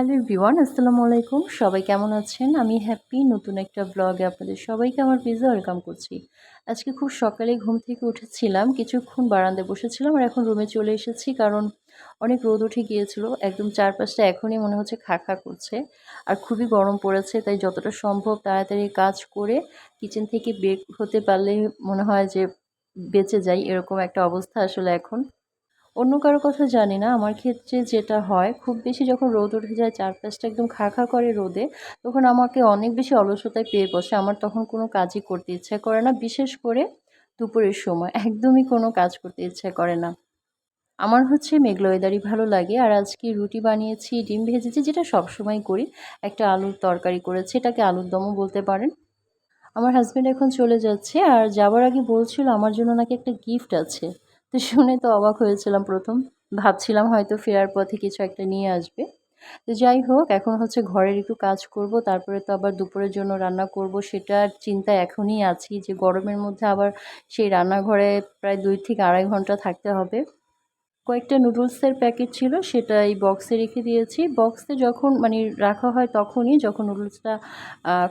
Hello everyone, আসসালামু আলাইকুম। সবাই কেমন আছেন? আমি হ্যাপি নতুন একটা ব্লগে আপনাদের সবাইকে আমার পিজা ওয়েলকাম করছি। আজকে খুব সকালে ঘুম থেকে উঠেছিলাম, কিছুক্ষণ বারান্দায় বসেছিলাম আর এখন রুমে চলে এসেছি কারণ অনেক রোদ উঠে গিয়েছিল, একদম চারপাশটা এখনই মনে হচ্ছে খা খা করছে আর খুবই গরম পড়েছে, তাই যতটা সম্ভব তাড়াতাড়ি কাজ করে কিচেন থেকে বের হতে পারলে মনে হয় যে বেঁচে যাই, এরকম একটা অবস্থা আসলে এখন। অন্য কারও কথা জানি না। আমার ক্ষেত্রে যেটা হয়, খুব বেশি যখন রোদ উঠে যায়, চারপাশটা একদম খা খা করে রোদে, তখন আমাকে অনেক বেশি অলসতায় পেয়ে বসে। আমার তখন কোনো কাজই করতে ইচ্ছা করে না, বিশেষ করে দুপুরের সময়। একদমই কোনো কাজ করতে ইচ্ছা করে না। আমার হচ্ছে মেঘলা ওয়েদারই ভালো লাগে। আর আজকে রুটি বানিয়েছি, ডিম ভেজেছি, যেটা সবসময় করি। একটা আলুর তরকারি করেছি, এটাকে আলুর দমও বলতে পারেন। আমার হাজব্যান্ড এখন চলে যাচ্ছে। আর যাওয়ার আগে বলছিল, আমার জন্য নাকি একটা গিফট আছে। তো শুনে তো অবাক হয়েছিলাম প্রথম। ভাবছিলাম হয়তো ফেরার পথে কিছু একটা নিয়ে আসবে। তো যাই হোক, এখন হচ্ছে ঘরের একটু কাজ করব, তারপরে তো আবার দুপুরের জন্য রান্না করব, সেটার চিন্তা এখনই আছি যে গরমের মধ্যে আবার সেই রান্নাঘরে প্রায় দুই থেকে আড়াই ঘণ্টা থাকতে হবে। কয়েকটা নুডলসের প্যাকেট ছিল, সেটা এই বক্সে রেখে দিয়েছি। বক্সে যখন মানে রাখা হয় তখনই যখন নুডলসটা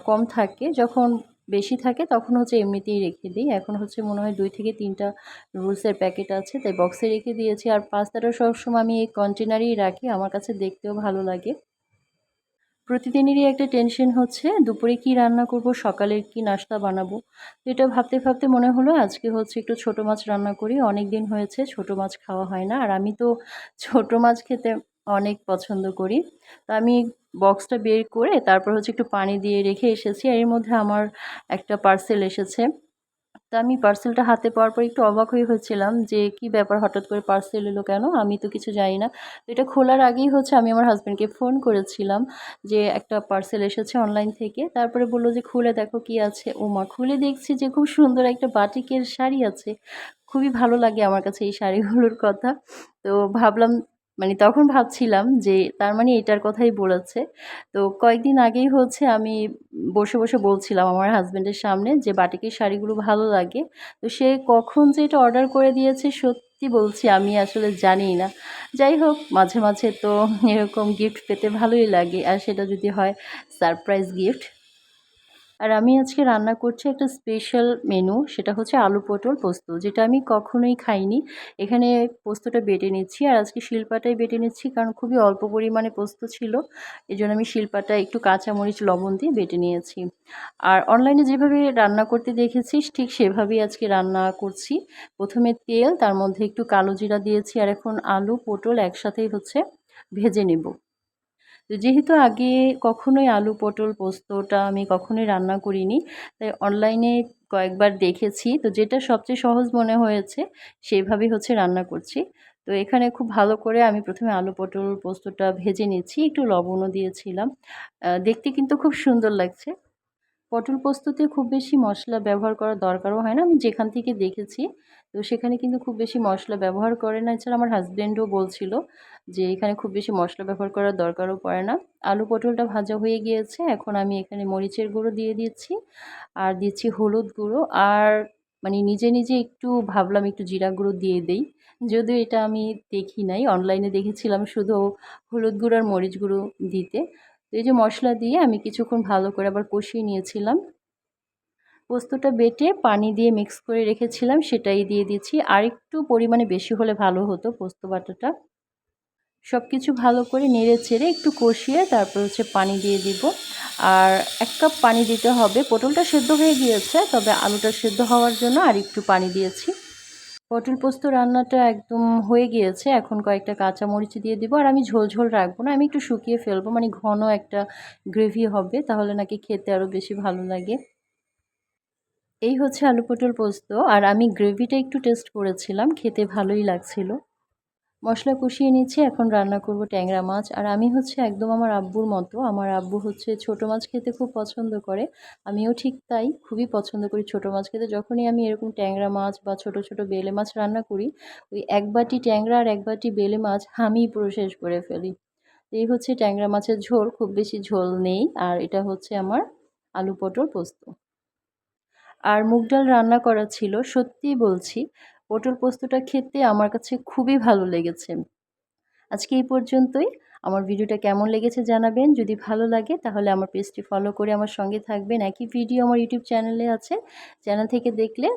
কম থাকে, যখন বেশি থাকে, তখন হচ্ছে এমনিতেই রেখে দিই। এখন হচ্ছে মনে হয় দুই থেকে তিনটা রুলসের প্যাকেট আছে, তাই বক্সে রেখে দিয়েছি। আর পাস্তাটা সবসময় আমি এই কন্টেনারেই রাখি, আমার কাছে দেখতেও ভালো লাগে। প্রতিদিনেরই একটা টেনশন হচ্ছে, দুপুরে কি রান্না করব, সকালের কি নাস্তা বানাবো? এটা ভাবতে ভাবতে মনে হলো, আজকে হচ্ছে একটু ছোট মাছ রান্না করি। অনেক দিন হয়েছে, ছোট মাছ খাওয়া হয় না। আর আমি তো ছোট মাছ খেতে অনেক পছন্দ করি। তো আমি বক্সটা বের করে তারপর হচ্ছে একটু পানি দিয়ে রেখে এসেছি এর মধ্যে আমার একটা পার্সেল এসেছে। তো আমি পার্সেলটা হাতে পাওয়ার পর একটু অবাক হয়ে হয়েছিলাম যে কি ব্যাপার, হঠাৎ করে পার্সেল এলো কেন? আমি তো কিছু জানি না। তো এটা খোলার আগেই হচ্ছে আমি আমার হাজব্যান্ডকে ফোন করেছিলাম যে একটা পার্সেল এসেছে অনলাইন থেকে। তারপরে বলল যে, খুলে দেখো কি আছে। ও মা, খুলে দেখছি যে খুব সুন্দর একটা বাটিকের শাড়ি আছে। খুবই ভালো লাগে আমার কাছে এই শাড়িগুলোর কথা। তো ভাবলাম মানে তখন ভাবছিলাম যে তার মানে এটার কথাই বলেছে। তো কয়েকদিন আগেই হচ্ছে আমি বসে বসে বলছিলাম আমার হাজব্যান্ডের সামনে যে, বাটিকের শাড়িগুলো ভালো লাগে। তো সে কখন যে এটা অর্ডার করে দিয়েছে সত্যি বলছি আমি আসলে জানি না। যাই হোক, মাঝে মাঝে তো এরকম গিফট পেতে ভালোই লাগে। আর সেটা যদি হয় সারপ্রাইজ গিফট আর আমি আজকে রান্না করছি একটা স্পেশাল মেনু সেটা হচ্ছে আলু পটল পোস্ত, যেটা আমি কখনোই খাইনি। এখানে পোস্তটা বেটে নিচ্ছি আর আজকে শিলপাটাই বেটে নিচ্ছি কারণ খুবই অল্প পরিমাণে পোস্ত ছিল। এই জন্য আমি শিলপাটা একটু কাঁচামরিচ, লবণ দিয়ে বেটে নিয়েছি। আর অনলাইনে যেভাবে রান্না করতে দেখেছি, ঠিক সেভাবেই আজকে রান্না করছি। প্রথমে তেল, তার মধ্যে একটু কালো জিরা দিয়েছি আর এখন আলু, পটল একসাথেই হচ্ছে ভেজে নেব। যেহেতু আগে কখনোই আলু পটল পোস্তটা আমি কখনোই রান্না করিনি, তাই অনলাইনে কয়েকবার দেখেছি। তো যেটা সবচেয়ে সহজ মনে হয়েছে সেইভাবেই হচ্ছে রান্না করছি। তো এখানে খুব ভালো করে আমি প্রথমে আলু পটল পোস্তটা ভেজে নিচ্ছি, একটু লবণও দিয়েছিলাম। দেখতে কিন্তু খুব সুন্দর লাগছে। পটল পোস্ততে খুব বেশি মশলা ব্যবহার করার দরকারও হয় না। আমি যেখান থেকে দেখেছি, তো সেখানে কিন্তু খুব বেশি মশলা ব্যবহার করে না। এছাড়া আমার হাজব্যান্ডও বলছিল যে এখানে খুব বেশি মশলা ব্যবহার করার দরকারও পড়ে না। আলু পটলটা ভাজা হয়ে গিয়েছে, এখন আমি এখানে মরিচের গুঁড়ো দিয়ে দিচ্ছি আর দিচ্ছি হলুদ গুঁড়ো। আর মানে নিজে নিজে একটু ভাবলাম একটু জিরা গুঁড়ো দিয়ে দেই। যদিও এটা আমি দেখি নাই, অনলাইনে দেখেছিলাম শুধু হলুদ গুঁড়ো আর মরিচ গুঁড়ো দিতে। এই যে মশলা দিয়ে আমি কিছুক্ষণ ভালো করে আবার কষিয়ে নিয়েছিলাম। পোস্তটা বেটে পানি দিয়ে মিক্স করে রেখেছিলাম, সেটাই দিয়ে দিচ্ছি। আর একটু পরিমাণে বেশি হলে ভালো হতো পোস্ত বাটাটা। সব কিছু ভালো করে নেড়ে চেড়ে একটু কষিয়ে তারপর হচ্ছে পানি দিয়ে দিব। আর এক কাপ পানি দিতে হবে। পটলটা সেদ্ধ হয়ে গিয়েছে, তবে আলুটা সেদ্ধ হওয়ার জন্য আর একটু পানি দিয়েছি। পটল পোস্ত রান্নাটা একদম হয়ে গিয়েছে। এখন কয়েকটা কাঁচা মরিচ দিয়ে দিব। আর আমি ঝোল ঝোল রাখব না। আমি একটু শুকিয়ে ফেলব। মানে ঘন একটা গ্রেভি হবে, তাহলে নাকি খেতে আরও বেশি ভালো লাগে। এই হচ্ছে আলু পটল পোস্ত। আর আমি গ্রেভিটা একটু টেস্ট করেছিলাম। খেতে ভালোই লাগছিল। মশলা কষিয়ে নিচ্ছি, এখন রান্না করব ট্যাংরা মাছ। আর আমি হচ্ছে একদম আমার আব্বুর মতো, আমার আব্বু হচ্ছে ছোট মাছ খেতে খুব পছন্দ করে, আমিও ঠিক তাই খুবই পছন্দ করি ছোট মাছ খেতে। যখনই আমি এরকম ট্যাংরা মাছ বা ছোট ছোট বেলে মাছ রান্না করি, ওই এক বাটি ট্যাংরা আর এক বাটি বেলে মাছ আমিই পুরো শেষ করে ফেলি। এই হচ্ছে ট্যাংরা মাছের ঝোল, খুব বেশি ঝোল নেই, আর এটা হচ্ছে আমার আলু পটল পোস্ত। আর মুগ ডাল রান্না করা ছিল, সত্যিই বলছি পটল পোস্তটা খেতে আমার কাছে খুবই ভালো লেগেছে। আজকে এই পর্যন্তই। আমার ভিডিওটা কেমন লেগেছে জানাবেন। যদি ভালো লাগে তাহলে আমার পেজটি ফলো করে আমার সঙ্গে থাকবেন। একই ভিডিও আমার ইউটিউব চ্যানেলে আছে। চ্যানেল থেকে দেখলে